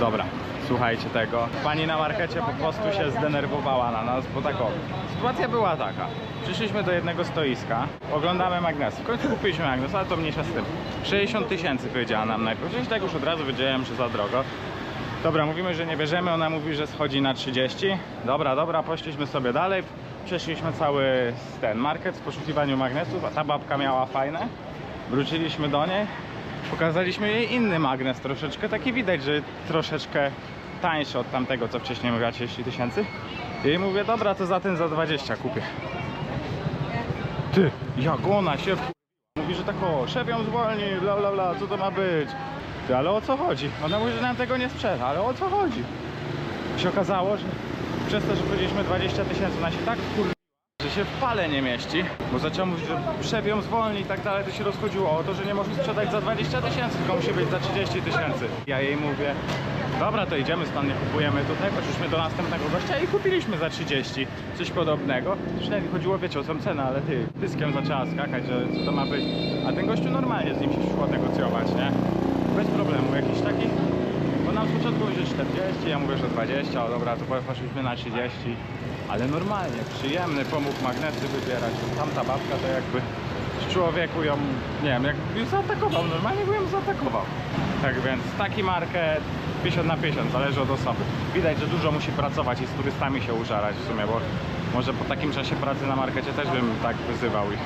Dobra, słuchajcie tego. Pani na markecie po prostu się zdenerwowała na nas, bo tak o, sytuacja była taka. Przyszliśmy do jednego stoiska, oglądamy magnesy. W końcu kupiliśmy magnes, ale to mniejsza z tym. 60 tysięcy powiedziała nam najpierw. Przecież tak już od razu wiedziałem, że za drogo. Dobra, mówimy, że nie bierzemy, ona mówi, że schodzi na 30. Dobra, dobra, poszliśmy sobie dalej. Przeszliśmy cały ten market w poszukiwaniu magnesów, a ta babka miała fajne. Wróciliśmy do niej, pokazaliśmy jej inny magnes troszeczkę, taki widać, że troszeczkę tańszy od tamtego, co wcześniej mówiła 30 tysięcy. I mówię, dobra, to za ten za 20 kupię. Ty, jak ona się w... Mówi, że tak o, szef ją zwolni, bla bla bla, co to ma być? Ty, ale o co chodzi? Ona mówi, że nam tego nie sprzeda, ale o co chodzi? się okazało, że przez to, że powiedzieliśmy 20 tysięcy, ona się tak kur... się w pale nie mieści, bo zaczęła mówić, że ją zwolni i tak dalej, to się rozchodziło o to, że nie może sprzedać za 20 tysięcy, tylko musi być za 30 tysięcy. Ja jej mówię, dobra, to idziemy stąd, nie kupujemy tutaj, poszliśmy do następnego gościa i kupiliśmy za 30, coś podobnego. Zresztą chodziło, wiecie, o tą cenę, ale ty, pyskiem zaczęła skakać, że co to ma być, a ten gościu normalnie z nim się szło początku mówi, że 40, ja mówię, że 20, o dobra, to poszliśmy na 30, ale normalnie, przyjemny, pomógł magnesy wybierać. Tamta babka to jakby człowieku ją, nie wiem, jak ją zaatakował, normalnie by ją zaatakował. Tak więc taki market 50 na 50, zależy od osoby. Widać, że dużo musi pracować i z turystami się użarać w sumie, bo może po takim czasie pracy na markecie też bym tak wyzywał ich.